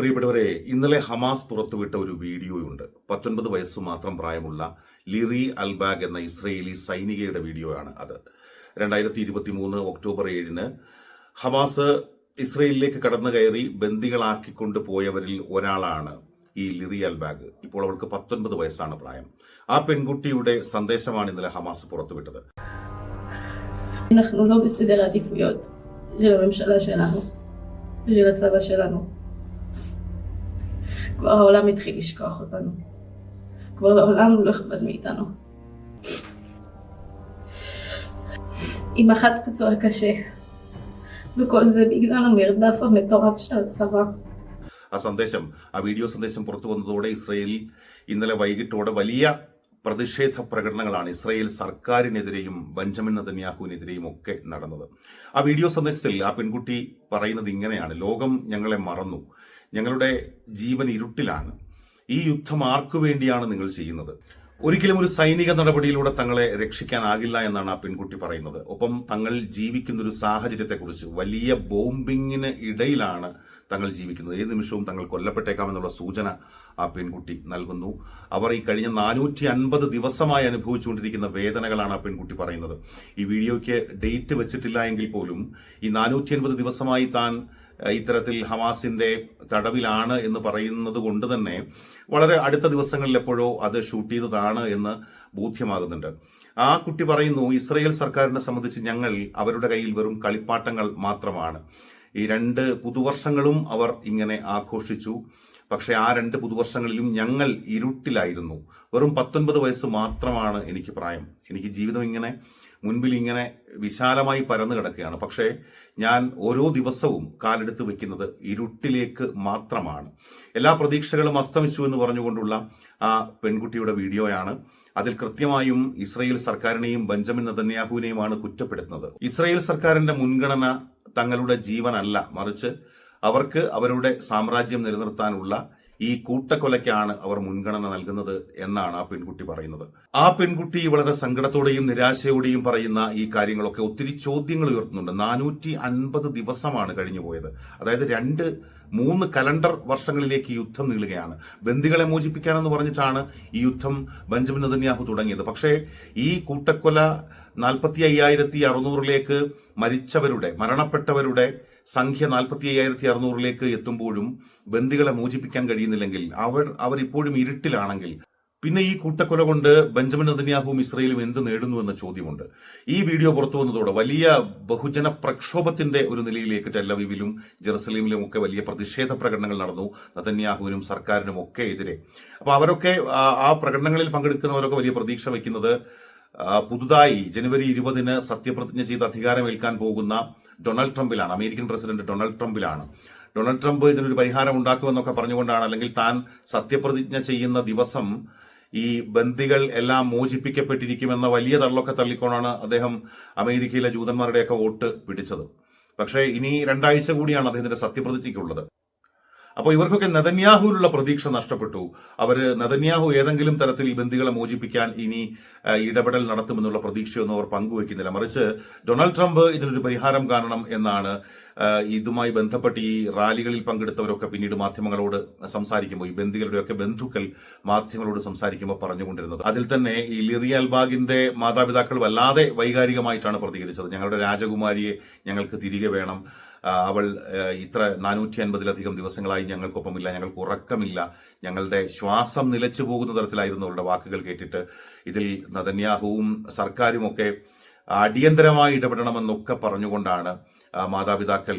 പ്രിയപ്പെട്ടവരെ ഇന്നലെ ഹമാസ് പുറത്തുവിട്ട ഒരു വീഡിയോയുണ്ട് പത്തൊൻപത് വയസ്സ് മാത്രം പ്രായമുള്ള ലിറി അൽബാഗ് എന്ന ഇസ്രയേലി സൈനികയുടെ വീഡിയോയാണ് അത് രണ്ടായിരത്തി ഇരുപത്തി മൂന്ന് ഒക്ടോബർ ഏഴിന് ഹമാസ് ഇസ്രയേലിലേക്ക് കടന്നു കയറി ബന്ദികളാക്കിക്കൊണ്ട് പോയവരിൽ ഒരാളാണ് ഈ ലിറി അൽബാഗ് ഇപ്പോൾ അവൾക്ക് പത്തൊൻപത് വയസ്സാണ് പ്രായം ആ പെൺകുട്ടിയുടെ സന്ദേശമാണ് ഇന്നലെ ഹമാസ് പുറത്തുവിട്ടത് אנחנו לא בסדר העדיפויות של הממשלה שלנו ושל הצבא שלנו. כבר העולם התחיל לשכוח אותנו. כבר לעולם לא אכפת מאיתנו. עם אחת פצוע קשה, וכל זה בגלל המרדף המטורף של הצבא. ആ സന്ദേശം ആ വീഡിയോ സന്ദേശം പുറത്തു വന്നതോടെ ഇസ്രയേലിൽ ഇന്നലെ വൈകിട്ടോടെ വലിയ പ്രതിഷേധ പ്രകടനങ്ങളാണ് ഇസ്രയേൽ സർക്കാരിനെതിരെയും ബെഞ്ചമിൻ നദന്യാഹുവിനെതിരെയും ഒക്കെ നടന്നത് ആ വീഡിയോ സന്ദേശത്തിൽ ആ പെൺകുട്ടി പറയുന്നത് ഇങ്ങനെയാണ് ലോകം ഞങ്ങളെ മറന്നു ഞങ്ങളുടെ ജീവൻ ഇരുട്ടിലാണ്. ഈ യുദ്ധം ആർക്കു വേണ്ടിയാണ് നിങ്ങൾ ചെയ്യുന്നത്? ഒരിക്കലും ഒരു സൈനിക നടപടിയിലൂടെ തങ്ങളെ രക്ഷിക്കാനാകില്ല എന്നാണ് ആ പെൺകുട്ടി പറയുന്നത്. ഒപ്പം തങ്ങൾ ജീവിക്കുന്ന ഒരു സാഹചര്യത്തെക്കുറിച്ച് വലിയ ബോംബിങ്ങിന് ഇടയിലാണ് തങ്ങൾ ജീവിക്കുന്നത്. ഏത് നിമിഷവും തങ്ങൾ കൊല്ലപ്പെട്ടേക്കാമെന്നുള്ള സൂചന ആ പെൺകുട്ടി നൽകുന്നു. അവർ ഈ കഴിഞ്ഞ നാനൂറ്റി അൻപത് ദിവസമായി അനുഭവിച്ചുകൊണ്ടിരിക്കുന്ന വേദനകളാണ് ആ പെൺകുട്ടി പറയുന്നത്. ഈ വീഡിയോയ്ക്ക് ഡേറ്റ് വെച്ചിട്ടില്ല എങ്കിൽ പോലും ഈ നാനൂറ്റി അൻപത് ദിവസമായി താൻ ഇത്തരത്തിൽ ഹമാസിന്റെ തടവിലാണ് എന്ന് പറയുന്നത് കൊണ്ട് തന്നെ വളരെ അടുത്ത ദിവസങ്ങളിൽ എപ്പോഴോ അത് ഷൂട്ട് ചെയ്തതാണ് എന്ന് ബോധ്യമാകുന്നുണ്ട്. ആ കുട്ടി പറയുന്നു ഇസ്രയേൽ സർക്കാരിനെ സംബന്ധിച്ച് ഞങ്ങൾ അവരുടെ കയ്യിൽ വെറും കളിപ്പാട്ടങ്ങൾ മാത്രമാണ്. ഈ രണ്ട് പുതുവർഷങ്ങളും അവർ ഇങ്ങനെ ആഘോഷിച്ചു. പക്ഷെ ആ രണ്ട് പുതുവർഷങ്ങളിലും ഞങ്ങൾ ഇരുട്ടിലായിരുന്നു. വെറും പത്തൊൻപത് വയസ്സ് മാത്രമാണ് എനിക്ക് പ്രായം. എനിക്ക് ജീവിതം ഇങ്ങനെ മുൻപിൽ ഇങ്ങനെ വിശാലമായി പരന്നു കിടക്കുകയാണ്. പക്ഷേ ഞാൻ ഓരോ ദിവസവും കാലെടുത്ത് വെക്കുന്നത് ഇരുട്ടിലേക്ക് മാത്രമാണ്. എല്ലാ പ്രതീക്ഷകളും അസ്തമിച്ചു എന്ന് പറഞ്ഞുകൊണ്ടുള്ള ആ പെൺകുട്ടിയുടെ വീഡിയോയാണ്. അതിൽ കൃത്യമായും ഇസ്രയേൽ സർക്കാരിനെയും ബെഞ്ചമിൻ നദന്യാഹുവിനെയുമാണ് കുറ്റപ്പെടുത്തുന്നത്. ഇസ്രയേൽ സർക്കാരിന്റെ മുൻഗണന തങ്ങളുടെ ജീവനല്ല. മറിച്ച് അവർക്ക് അവരുടെ സാമ്രാജ്യം നിലനിർത്താനുള്ള ഈ കൂട്ടക്കൊലയ്ക്കാണ് അവർ മുൻഗണന നൽകുന്നത് എന്നാണ് ആ പെൺകുട്ടി പറയുന്നത്. ആ പെൺകുട്ടി വളരെ സങ്കടത്തോടെയും നിരാശയോടെയും പറയുന്ന ഈ കാര്യങ്ങളൊക്കെ ഒത്തിരി ചോദ്യങ്ങൾ ഉയർത്തുന്നുണ്ട്. നാനൂറ്റി അൻപത് ദിവസമാണ് കഴിഞ്ഞു പോയത്. അതായത് രണ്ട് മൂന്ന് കലണ്ടർ വർഷങ്ങളിലേക്ക് യുദ്ധം നീളുകയാണ്. ബന്ദികളെ മോചിപ്പിക്കാനെന്ന് പറഞ്ഞിട്ടാണ് ഈ യുദ്ധം ബെഞ്ചമിൻ നദന്യാഹു തുടങ്ങിയത്. പക്ഷേ ഈ കൂട്ടക്കൊല നാൽപ്പത്തി അയ്യായിരത്തി അറുന്നൂറിലേക്ക് മരിച്ചവരുടെ മരണപ്പെട്ടവരുടെ സംഖ്യ നാൽപ്പത്തി അയ്യായിരത്തി അറുന്നൂറിലേക്ക് എത്തുമ്പോഴും ബന്ദികളെ മോചിപ്പിക്കാൻ കഴിയുന്നില്ലെങ്കിൽ അവർ അവർ ഇപ്പോഴും ഇരുട്ടിലാണെങ്കിൽ പിന്നെ ഈ കൂട്ടക്കൊല കൊണ്ട് ബെഞ്ചമിൻ നദന്യാഹുവും ഇസ്രയേലും എന്ത് നേടുന്നു എന്ന ചോദ്യമുണ്ട്. ഈ വീഡിയോ പുറത്തു വന്നതോടെ വലിയ ബഹുജന പ്രക്ഷോഭത്തിന്റെ ഒരു നിലയിലേക്ക് ടെല്ലവീവിലും ജെറുസലേമിലും ഒക്കെ വലിയ പ്രതിഷേധ പ്രകടനങ്ങൾ നടന്നു നദന്യാഹുവിനും സർക്കാരിനും ഒക്കെ എതിരെ. അപ്പൊ അവരൊക്കെ ആ പ്രകടനങ്ങളിൽ പങ്കെടുക്കുന്നവരൊക്കെ വലിയ പ്രതീക്ഷ വയ്ക്കുന്നത് പുതുതായി ജനുവരി ഇരുപതിന് സത്യപ്രതിജ്ഞ ചെയ്ത് അധികാരമേൽക്കാൻ പോകുന്ന ഡൊണാൾഡ് ട്രംപിലാണ് അമേരിക്കൻ പ്രസിഡന്റ് ഡൊണാൾഡ് ട്രംപിലാണ്. ഡൊണാൾഡ് ട്രംപ് ഇതിനൊരു പരിഹാരം ഉണ്ടാക്കുമെന്നൊക്കെ പറഞ്ഞുകൊണ്ടാണ് അല്ലെങ്കിൽ താൻ സത്യപ്രതിജ്ഞ ചെയ്യുന്ന ദിവസം ഈ ബന്ദികൾ എല്ലാം മോചിപ്പിക്കപ്പെട്ടിരിക്കുമെന്ന വലിയ തള്ളൊക്കെ തള്ളിക്കൊണ്ടാണ് അദ്ദേഹം അമേരിക്കയിലെ ജൂതന്മാരുടെയൊക്കെ വോട്ട് പിടിച്ചത്. പക്ഷേ ഇനി രണ്ടാഴ്ച കൂടിയാണ് അദ്ദേഹത്തിന്റെ സത്യപ്രതിജ്ഞയ്ക്കുള്ളത്. അപ്പോൾ ഇവർക്കൊക്കെ നെതന്യാഹുവിലുള്ള പ്രതീക്ഷ നഷ്ടപ്പെട്ടു. അവർ നെതന്യാഹു ഏതെങ്കിലും തരത്തിൽ ഈ ബന്ദികളെ മോചിപ്പിക്കാൻ ഇനി ഇടപെടൽ നടത്തുമെന്നുള്ള പ്രതീക്ഷയൊന്നും അവർ പങ്കുവയ്ക്കുന്നില്ല മറിച്ച് ഡൊണാൾഡ് ട്രംപ് ഇതിനൊരു പരിഹാരം കാണണം എന്നാണ് ഇതുമായി ബന്ധപ്പെട്ട് ഈ റാലികളിൽ പങ്കെടുത്തവരൊക്കെ പിന്നീട് മാധ്യമങ്ങളോട് സംസാരിക്കുമ്പോൾ ഈ ബന്ദികളുടെയൊക്കെ ബന്ധുക്കൾ മാധ്യമങ്ങളോട് സംസാരിക്കുമ്പോൾ പറഞ്ഞുകൊണ്ടിരുന്നത്. അതിൽ തന്നെ ഈ ലിറി അൽബാഗിന്റെ മാതാപിതാക്കൾ വല്ലാതെ വൈകാരികമായിട്ടാണ് പ്രതികരിച്ചത്. ഞങ്ങളുടെ രാജകുമാരിയെ ഞങ്ങൾക്ക് തിരികെ വേണം. അവൾ ഇത്ര നാനൂറ്റി അൻപതിലധികം ദിവസങ്ങളായി ഞങ്ങൾക്കൊപ്പമില്ല ഞങ്ങൾക്ക് ഉറക്കമില്ല ഞങ്ങളുടെ ശ്വാസം നിലച്ചു പോകുന്ന തരത്തിലായിരുന്നു അവരുടെ വാക്കുകൾ കേട്ടിട്ട്. ഇതിൽ നദന്യാഹുവും സർക്കാരുമൊക്കെ അടിയന്തരമായി ഇടപെടണമെന്നൊക്കെ പറഞ്ഞുകൊണ്ടാണ് മാതാപിതാക്കൾ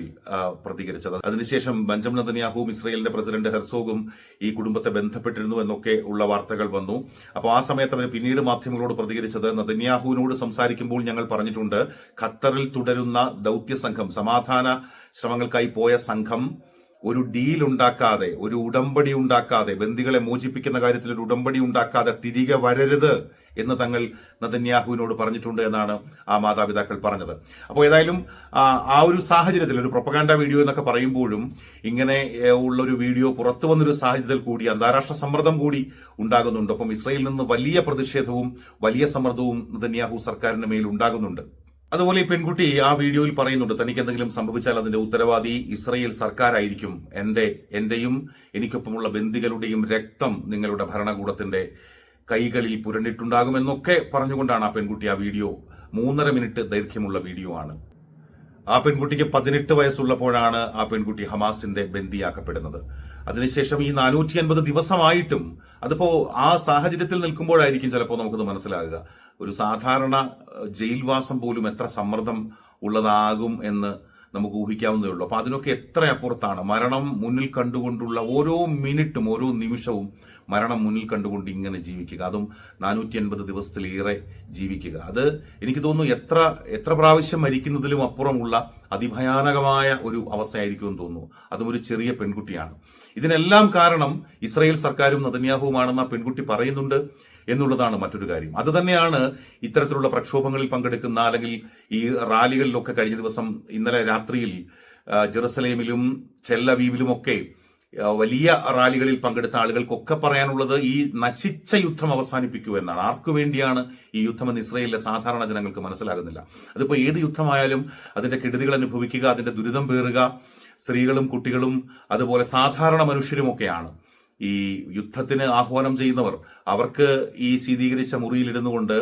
പ്രതികരിച്ചത്. അതിനുശേഷം ബെഞ്ചമിൻ നദനിയാഹുവും ഇസ്രയേലിന്റെ പ്രസിഡന്റ് ഹെർസോഗും ഈ കുടുംബത്തെ ബന്ധപ്പെട്ടിരുന്നു എന്നൊക്കെ ഉള്ള വാർത്തകൾ വന്നു. അപ്പോൾ ആ സമയത്ത് അവർ പിന്നീട് മാധ്യമങ്ങളോട് പ്രതികരിച്ചത് നദന്യാഹുവിനോട് സംസാരിക്കുമ്പോൾ ഞങ്ങൾ പറഞ്ഞിട്ടുണ്ട് ഖത്തറിൽ തുടരുന്ന ദൗത്യ സംഘം സമാധാന ശ്രമങ്ങൾക്കായി പോയ സംഘം ഒരു ഡീൽ ഉണ്ടാക്കാതെ ഒരു ഉടമ്പടി ഉണ്ടാക്കാതെ ബന്ദികളെ മോചിപ്പിക്കുന്ന കാര്യത്തിൽ ഒരു ഉടമ്പടി ഉണ്ടാക്കാതെ തിരികെ വരരുത് എന്ന് തങ്ങൾ നദന്യാഹുവിനോട് പറഞ്ഞിട്ടുണ്ട് എന്നാണ് ആ മാതാപിതാക്കൾ പറഞ്ഞത്. അപ്പോൾ ഏതായാലും ആ, ഒരു സാഹചര്യത്തിൽ ഒരു പ്രൊപ്പഗാൻഡ വീഡിയോ എന്നൊക്കെ പറയുമ്പോഴും ഇങ്ങനെ ഉള്ള ഒരു വീഡിയോ പുറത്തു വന്നൊരു സാഹചര്യത്തിൽ കൂടി അന്താരാഷ്ട്ര സമ്മർദ്ദം കൂടി ഉണ്ടാകുന്നുണ്ട്. ഒപ്പം ഇസ്രയേലിൽ നിന്ന് വലിയ പ്രതിഷേധവും വലിയ സമ്മർദ്ദവും നദന്യാഹു സർക്കാരിന് മേൽ ഉണ്ടാകുന്നുണ്ട്. അതുപോലെ ഈ പെൺകുട്ടി ആ വീഡിയോയിൽ പറയുന്നുണ്ട് തനിക്ക് എന്തെങ്കിലും സംഭവിച്ചാൽ അതിന്റെ ഉത്തരവാദി ഇസ്രയേൽ സർക്കാരായിരിക്കും. എന്റെ എന്റെയും എനിക്കൊപ്പമുള്ള ബന്ധികളുടെയും രക്തം നിങ്ങളുടെ ഭരണകൂടത്തിന്റെ കൈകളിൽ പുരണ്ടിട്ടുണ്ടാകുമെന്നൊക്കെ പറഞ്ഞുകൊണ്ടാണ് ആ പെൺകുട്ടി ആ വീഡിയോ മൂന്നര മിനിറ്റ് ദൈർഘ്യമുള്ള വീഡിയോ ആണ്. ആ പെൺകുട്ടിക്ക് പതിനെട്ട് വയസ്സുള്ളപ്പോഴാണ് ആ പെൺകുട്ടി ഹമാസിന്റെ ബന്ദിയാക്കപ്പെടുന്നത്. അതിനുശേഷം ഈ നാനൂറ്റി അൻപത് ദിവസമായിട്ടും അതിപ്പോ ആ സാഹചര്യത്തിൽ നിൽക്കുമ്പോഴായിരിക്കും ചിലപ്പോൾ നമുക്കത് മനസ്സിലാകുക. ഒരു സാധാരണ ജയിൽവാസം പോലും എത്ര സമ്മർദ്ദം ഉള്ളതാകും എന്ന് നമുക്ക് ഊഹിക്കാവുന്നതേ ഉള്ളൂ. അപ്പൊ അതിനൊക്കെ എത്ര അപ്പുറത്താണ്? മരണം മുന്നിൽ കണ്ടുകൊണ്ടുള്ള ഓരോ മിനിറ്റും ഓരോ നിമിഷവും മരണം മുന്നിൽ കണ്ടുകൊണ്ട് ഇങ്ങനെ ജീവിക്കുക. അതും നാനൂറ്റി അൻപത് ദിവസത്തിലേറെ ജീവിക്കുക. അത് എനിക്ക് തോന്നുന്നു എത്ര എത്ര പ്രാവശ്യം മരിക്കുന്നതിലും അപ്പുറമുള്ള അതിഭയാനകമായ ഒരു അവസ്ഥയായിരിക്കുമെന്ന് തോന്നുന്നു. അതും ഒരു ചെറിയ പെൺകുട്ടിയാണ്. ഇതിനെല്ലാം കാരണം ഇസ്രായേൽ സർക്കാരും നദന്യാഹുവുമാണെന്ന് ആ പെൺകുട്ടി പറയുന്നുണ്ട്. എന്നുള്ളതാണ് മറ്റൊരു കാര്യം. അത് തന്നെയാണ് ഇത്തരത്തിലുള്ള പ്രക്ഷോഭങ്ങളിൽ പങ്കെടുക്കുന്ന അല്ലെങ്കിൽ ഈ റാലികളിലൊക്കെ കഴിഞ്ഞ ദിവസം ഇന്നലെ രാത്രിയിൽ ജെറുസലേമിലും ചെല്ലവീവിലുമൊക്കെ വലിയ റാലികളിൽ പങ്കെടുത്ത ആളുകൾക്കൊക്കെ പറയാനുള്ളത് ഈ നശിച്ച യുദ്ധം അവസാനിപ്പിക്കൂ എന്നാണ്. ആർക്കു വേണ്ടിയാണ് ഈ യുദ്ധമെന്ന് ഇസ്രയേലിലെ സാധാരണ ജനങ്ങൾക്ക് മനസ്സിലാകുന്നില്ല. അതിപ്പോ ഏത് യുദ്ധമായാലും അതിന്റെ കെടുതികൾ അനുഭവിക്കുക അതിന്റെ ദുരിതം പേറുക സ്ത്രീകളും കുട്ടികളും അതുപോലെ സാധാരണ മനുഷ്യരുമൊക്കെയാണ്. ഈ യുദ്ധത്തിന് ആഹ്വാനം ചെയ്യുന്നവർ അവർക്ക് ഈ ശീതീകരിച്ച മുറിയിലിരുന്നു കൊണ്ട്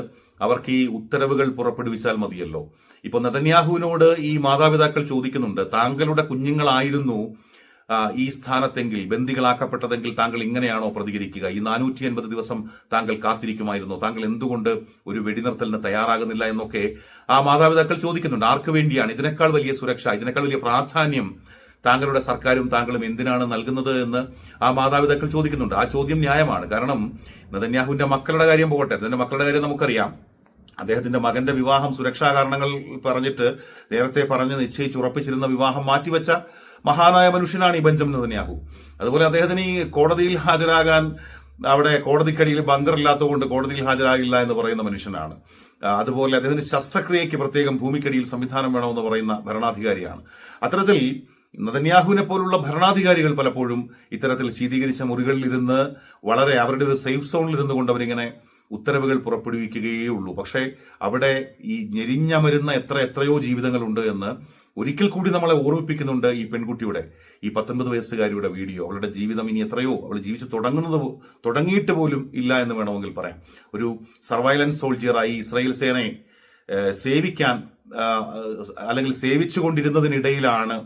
അവർക്ക് ഈ ഉത്തരവുകൾ പുറപ്പെടുവിച്ചാൽ മതിയല്ലോ. ഇപ്പൊ നതന്യാഹുവിനോട് ഈ മാതാപിതാക്കൾ ചോദിക്കുന്നുണ്ട് താങ്കളുടെ കുഞ്ഞുങ്ങളായിരുന്നു ഈ സ്ഥാനത്തെങ്കിൽ ബന്ദികളാക്കപ്പെട്ടതെങ്കിൽ താങ്കൾ ഇങ്ങനെയാണോ പ്രതികരിക്കുക? ഈ നാനൂറ്റി അൻപത് ദിവസം താങ്കൾ കാത്തിരിക്കുമായിരുന്നു? താങ്കൾ എന്തുകൊണ്ട് ഒരു വെടിനിർത്തലിന് തയ്യാറാകുന്നില്ല എന്നൊക്കെ ആ മാതാപിതാക്കൾ ചോദിക്കുന്നുണ്ട്. ആർക്ക് വേണ്ടിയാണ്? ഇതിനേക്കാൾ വലിയ സുരക്ഷ ഇതിനേക്കാൾ വലിയ പ്രാധാന്യം താങ്കളുടെ സർക്കാരും താങ്കളും എന്തിനാണ് നൽകുന്നത് എന്ന് ആ മാതാപിതാക്കൾ ചോദിക്കുന്നുണ്ട്. ആ ചോദ്യം ന്യായമാണ്. കാരണം നെതന്യാഹുവിന്റെ മക്കളുടെ കാര്യം പോകട്ടെ. അതിന്റെ മക്കളുടെ കാര്യം നമുക്കറിയാം. അദ്ദേഹത്തിന്റെ മകന്റെ വിവാഹം സുരക്ഷാ കാരണങ്ങൾ പറഞ്ഞിട്ട് നേരത്തെ പറഞ്ഞ് നിശ്ചയിച്ച് ഉറപ്പിച്ചിരുന്ന വിവാഹം മാറ്റിവെച്ച മഹാനായ മനുഷ്യനാണ് ഈ ബെഞ്ചമിൻ നെതന്യാഹു. അതുപോലെ അദ്ദേഹത്തിന് ഈ കോടതിയിൽ ഹാജരാകാൻ അവിടെ കോടതിക്കടിയിൽ ബങ്കർ ഇല്ലാത്തതുകൊണ്ട് കോടതിയിൽ ഹാജരാകില്ല എന്ന് പറയുന്ന മനുഷ്യനാണ്. അതുപോലെ അദ്ദേഹത്തിന് ശസ്ത്രക്രിയയ്ക്ക് പ്രത്യേകം ഭൂമിക്കടിയിൽ സംവിധാനം വേണമെന്ന് പറയുന്ന ഭരണാധികാരിയാണ്. അത്തരത്തിൽ നതന്യാഹുവിനെ പോലുള്ള ഭരണാധികാരികൾ പലപ്പോഴും ഇത്തരത്തിൽ ശീതീകരിച്ച മുറികളിൽ ഇരുന്ന് വളരെ അവരുടെ ഒരു സേഫ് സോണിൽ ഇരുന്നു കൊണ്ട് അവരിങ്ങനെ ഉത്തരവുകൾ പുറപ്പെടുവിക്കുകയേ ഉള്ളൂ പക്ഷേ അവിടെ ഈ ഞെരിഞ്ഞമരുന്ന എത്ര എത്രയോ ജീവിതങ്ങളുണ്ട് എന്ന് ഒരിക്കൽ കൂടി നമ്മളെ ഓർമ്മിപ്പിക്കുന്നുണ്ട് ഈ പെൺകുട്ടിയുടെ ഈ പത്തൊൻപത് വയസ്സുകാരിയുടെ വീഡിയോ. അവളുടെ ജീവിതം ഇനി എത്രയോ അവൾ ജീവിച്ചു തുടങ്ങുന്നത് തുടങ്ങിയിട്ട് പോലും ഇല്ല എന്ന് വേണമെങ്കിൽ പറയാം. ഒരു സർവൈലൻസ് സോൾജിയറായി ഇസ്രായേൽ സേനയെ സേവിക്കാൻ അല്ലെങ്കിൽ സേവിച്ചുകൊണ്ടിരുന്നതിനിടയിലാണ്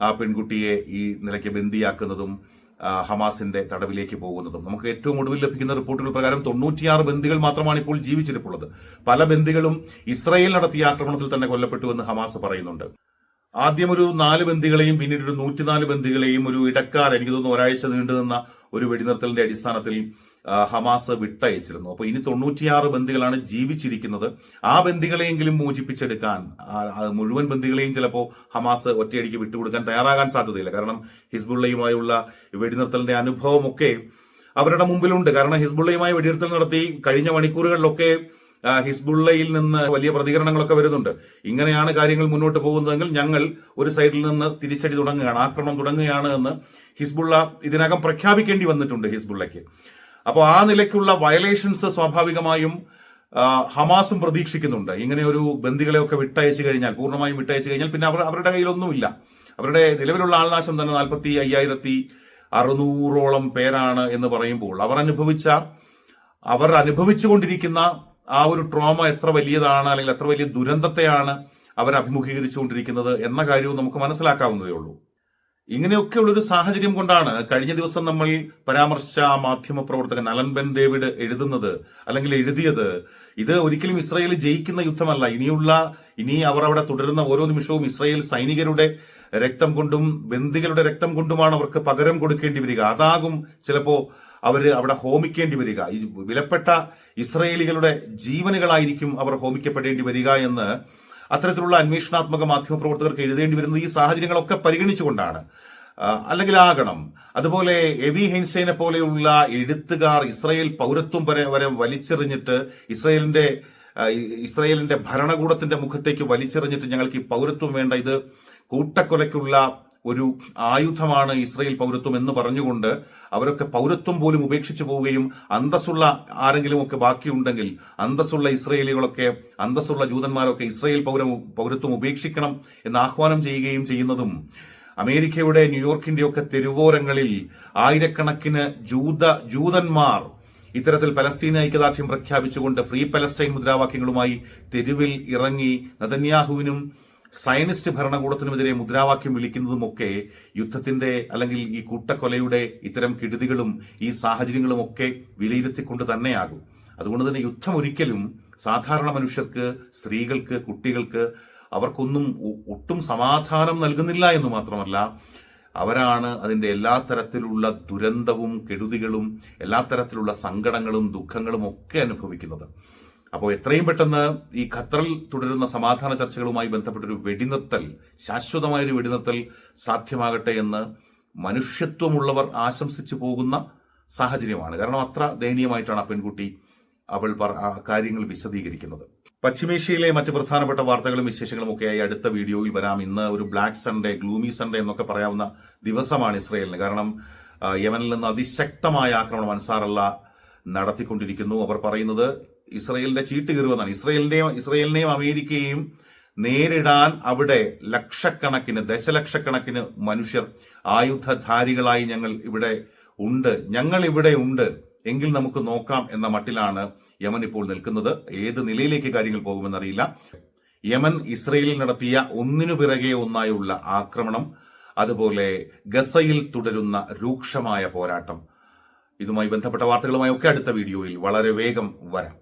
ആ പെൺകുട്ടിയെ ഈ നിലയ്ക്ക് ബന്ദിയാക്കുന്നതും ഹമാസിന്റെ തടവിലേക്ക് പോകുന്നതും. നമുക്ക് ഏറ്റവും ഒടുവിൽ ലഭിക്കുന്ന റിപ്പോർട്ടുകൾ പ്രകാരം തൊണ്ണൂറ്റിയാറ് ബന്ദികൾ മാത്രമാണ് ഇപ്പോൾ ജീവിച്ചിരിപ്പുള്ളത് പല ബന്ദികളും ഇസ്രയേൽ നടത്തിയ ആക്രമണത്തിൽ തന്നെ കൊല്ലപ്പെട്ടുവെന്ന് ഹമാസ് പറയുന്നുണ്ട്. ആദ്യം ഒരു നാല് ബന്ദികളെയും പിന്നീട് ഒരു നൂറ്റിനാല് ബന്ദികളെയും ഒരു ഇടക്കാലം എനിക്ക് തോന്നുന്നു ഒരാഴ്ച നീണ്ടു നിന്ന ഒരു വെടിനിർത്തലിന്റെ അടിസ്ഥാനത്തിൽ ഹമാസ് വിട്ടയച്ചിരുന്നു. അപ്പോൾ ഇനി തൊണ്ണൂറ്റിയാറ് ബന്ദികളാണ് ജീവിച്ചിരിക്കുന്നത്. ആ ബന്ദികളെയെങ്കിലും മോചിപ്പിച്ചെടുക്കാൻ മുഴുവൻ ബന്ദികളെയും ചിലപ്പോൾ ഹമാസ് ഒറ്റയടിക്ക് വിട്ടുകൊടുക്കാൻ തയ്യാറാകാൻ സാധ്യതയില്ല. കാരണം ഹിസ്ബുള്ളയുമായുള്ള വെടിനിർത്തലിന്റെ അനുഭവമൊക്കെ അവരുടെ മുമ്പിലുണ്ട്. കാരണം ഹിസ്ബുള്ളയുമായി വെടിനിർത്തൽ നടത്തി കഴിഞ്ഞ മണിക്കൂറുകളിലൊക്കെ ഹിസ്ബുള്ളയിൽ നിന്ന് വലിയ പ്രതികരണങ്ങളൊക്കെ വരുന്നുണ്ട്. ഇങ്ങനെയാണ് കാര്യങ്ങൾ മുന്നോട്ട് പോകുന്നതെങ്കിൽ ഞങ്ങൾ ഒരു സൈഡിൽ നിന്ന് തിരിച്ചടി തുടങ്ങുകയാണ് ആക്രമണം തുടങ്ങുകയാണ് എന്ന് ഹിസ്ബുള്ള ഇതിനകം പ്രഖ്യാപിക്കേണ്ടി വന്നിട്ടുണ്ട് ഹിസ്ബുള്ളയ്ക്ക്. അപ്പോൾ ആ നിലയ്ക്കുള്ള വയലേഷൻസ് സ്വാഭാവികമായും ഹമാസും പ്രതീക്ഷിക്കുന്നുണ്ട്. ഇങ്ങനെ ഒരു ബന്ദികളെയൊക്കെ വിട്ടയച്ചു കഴിഞ്ഞാൽ പൂർണമായും വിട്ടയച്ചു കഴിഞ്ഞാൽ പിന്നെ അവർ അവരുടെ കയ്യിലൊന്നുമില്ല. അവരുടെ നിലവിലുള്ള ആൾനാശം തന്നെ നാൽപ്പത്തി അയ്യായിരത്തി അറുന്നൂറോളം പേരാണ് എന്ന് പറയുമ്പോൾ അവർ അനുഭവിച്ച അവർ അനുഭവിച്ചുകൊണ്ടിരിക്കുന്ന ആ ഒരു ട്രോമ എത്ര വലിയതാണ് അല്ലെങ്കിൽ എത്ര വലിയ ദുരന്തത്തെയാണ് അവർ അഭിമുഖീകരിച്ചുകൊണ്ടിരിക്കുന്നത് എന്ന കാര്യവും നമുക്ക് മനസ്സിലാക്കാവുന്നതേ ഉള്ളൂ. ഇങ്ങനെയൊക്കെയുള്ള ഒരു സാഹചര്യം കൊണ്ടാണ് കഴിഞ്ഞ ദിവസം നമ്മൾ പരാമർശിച്ച ആ മാധ്യമ പ്രവർത്തകൻ അലൻ ബെൻ ഡേവിഡ് എഴുതുന്നത് അല്ലെങ്കിൽ എഴുതിയത് ഇത് ഒരിക്കലും ഇസ്രയേൽ ജയിക്കുന്ന യുദ്ധമല്ല. ഇനിയുള്ള ഇനി അവർ അവിടെ തുടരുന്ന ഓരോ നിമിഷവും ഇസ്രയേൽ സൈനികരുടെ രക്തം കൊണ്ടും ബന്ദികളുടെ രക്തം കൊണ്ടുമാണ് അവർക്ക് പകരം കൊടുക്കേണ്ടി വരിക. അതാകും ചിലപ്പോ അവർ അവിടെ ഹോമിക്കേണ്ടി വരിക. ഈ വിലപ്പെട്ട ഇസ്രയേലികളുടെ ജീവനുകളായിരിക്കും അവർ ഹോമിക്കപ്പെടേണ്ടി വരിക എന്ന് അത്തരത്തിലുള്ള അന്വേഷണാത്മക മാധ്യമപ്രവർത്തകർക്ക് എഴുതേണ്ടി വരുന്നത് ഈ സാഹചര്യങ്ങളൊക്കെ പരിഗണിച്ചുകൊണ്ടാണ്. അല്ലെങ്കിൽ ആകണം. അതുപോലെ എവി ഹെൻസൈനെ പോലെയുള്ള എഴുത്തുകാർ ഇസ്രയേൽ പൗരത്വം വരെ വരെ വലിച്ചെറിഞ്ഞിട്ട് ഇസ്രയേലിന്റെ ഇസ്രയേലിന്റെ ഭരണകൂടത്തിന്റെ മുഖത്തേക്ക് വലിച്ചെറിഞ്ഞിട്ട് ഞങ്ങൾക്ക് ഈ പൗരത്വം വേണ്ട ഇത് കൂട്ടക്കൊലയ്ക്കുള്ള ഒരു ആയുധമാണ് ഇസ്രയേൽ പൗരത്വം എന്ന് പറഞ്ഞുകൊണ്ട് അവരൊക്കെ പൗരത്വം പോലും ഉപേക്ഷിച്ചു പോവുകയും അന്തസ്സുള്ള ആരെങ്കിലും ഒക്കെ ബാക്കിയുണ്ടെങ്കിൽ അന്തസ്സുള്ള ഇസ്രയേലികളൊക്കെ അന്തസ്സുള്ള ജൂതന്മാരൊക്കെ ഇസ്രയേൽ പൗര പൗരത്വം ഉപേക്ഷിക്കണം എന്ന് ആഹ്വാനം ചെയ്യുകയും ചെയ്യുന്നതും അമേരിക്കയുടെ ന്യൂയോർക്കിന്റെയൊക്കെ തെരുവോരങ്ങളിൽ ആയിരക്കണക്കിന് ജൂത ജൂതന്മാർ ഇത്തരത്തിൽ പലസ്തീൻ ഐക്യദാർഢ്യം പ്രഖ്യാപിച്ചുകൊണ്ട് ഫ്രീ പലസ്തീൻ മുദ്രാവാക്യങ്ങളുമായി തെരുവിൽ ഇറങ്ങി നതന്യാഹുവിനും സയനിസ്റ്റ് ഭരണകൂടത്തിനുമെതിരെ മുദ്രാവാക്യം വിളിക്കുന്നതുമൊക്കെ യുദ്ധത്തിന്റെ അല്ലെങ്കിൽ ഈ കൂട്ടക്കൊലയുടെ ഇത്തരം കെടുതികളും ഈ സാഹചര്യങ്ങളും ഒക്കെ വിലയിരുത്തിക്കൊണ്ട് തന്നെയാകും. അതുകൊണ്ട് തന്നെ യുദ്ധം ഒരിക്കലും സാധാരണ മനുഷ്യർക്ക് സ്ത്രീകൾക്ക് കുട്ടികൾക്ക് അവർക്കൊന്നും ഒട്ടും സമാധാനം നൽകുന്നില്ല എന്ന് മാത്രമല്ല അവരാണ് അതിന്റെ എല്ലാ തരത്തിലുള്ള ദുരന്തവും കെടുതികളും എല്ലാ തരത്തിലുള്ള സങ്കടങ്ങളും ദുഃഖങ്ങളും ഒക്കെ അനുഭവിക്കുന്നത്. അപ്പോൾ എത്രയും പെട്ടെന്ന് ഈ ഖത്തറിൽ തുടരുന്ന സമാധാന ചർച്ചകളുമായി ബന്ധപ്പെട്ടൊരു വെടിനിർത്തൽ ശാശ്വതമായൊരു വെടിനിർത്തൽ സാധ്യമാകട്ടെ എന്ന് മനുഷ്യത്വമുള്ളവർ ആശംസിച്ചു പോകുന്ന സാഹചര്യമാണ്. കാരണം അത്ര ദയനീയമായിട്ടാണ് ആ പെൺകുട്ടി അവൾ കാര്യങ്ങൾ വിശദീകരിക്കുന്നത്. പശ്ചിമേഷ്യയിലെ മറ്റ് പ്രധാനപ്പെട്ട വാർത്തകളും വിശേഷങ്ങളും ഒക്കെയായി അടുത്ത വീഡിയോയിൽ വരാം. ഇന്ന് ഒരു ബ്ലാക്ക് സൺഡേ ഗ്ലൂമി സൺഡേ എന്നൊക്കെ പറയാവുന്ന ദിവസമാണ് ഇസ്രയേലിന്. കാരണം യമനിൽ നിന്ന് അതിശക്തമായ ആക്രമണം അൻസാറല്ല നടത്തിക്കൊണ്ടിരിക്കുന്നു. അവർ പറയുന്നത് ഇസ്രയേലിന്റെ ചീട്ട് കീറുമെന്നാണ് ഇസ്രയേലിന്റെയും ഇസ്രയേലിനെയും അമേരിക്കയെയും നേരിടാൻ അവിടെ ലക്ഷക്കണക്കിന് ദശലക്ഷക്കണക്കിന് മനുഷ്യർ ആയുധധാരികളായി ഞങ്ങൾ ഇവിടെ ഉണ്ട്. ഞങ്ങൾ ഇവിടെ ഉണ്ട്. എങ്കിൽ നമുക്ക് നോക്കാം എന്ന മട്ടിലാണ് യമൻ ഇപ്പോൾ നിൽക്കുന്നത്. ഏത് നിലയിലേക്ക് കാര്യങ്ങൾ പോകുമെന്നറിയില്ല. യമൻ ഇസ്രയേലിൽ നടത്തിയ ഒന്നിനു പിറകെ ഒന്നായുള്ള ആക്രമണം അതുപോലെ ഗസയിൽ തുടരുന്ന രൂക്ഷമായ പോരാട്ടം. ഇതുമായി ബന്ധപ്പെട്ട വാർത്തകളുമായി ഒക്കെ അടുത്ത വീഡിയോയിൽ വളരെ വേഗം വരാം.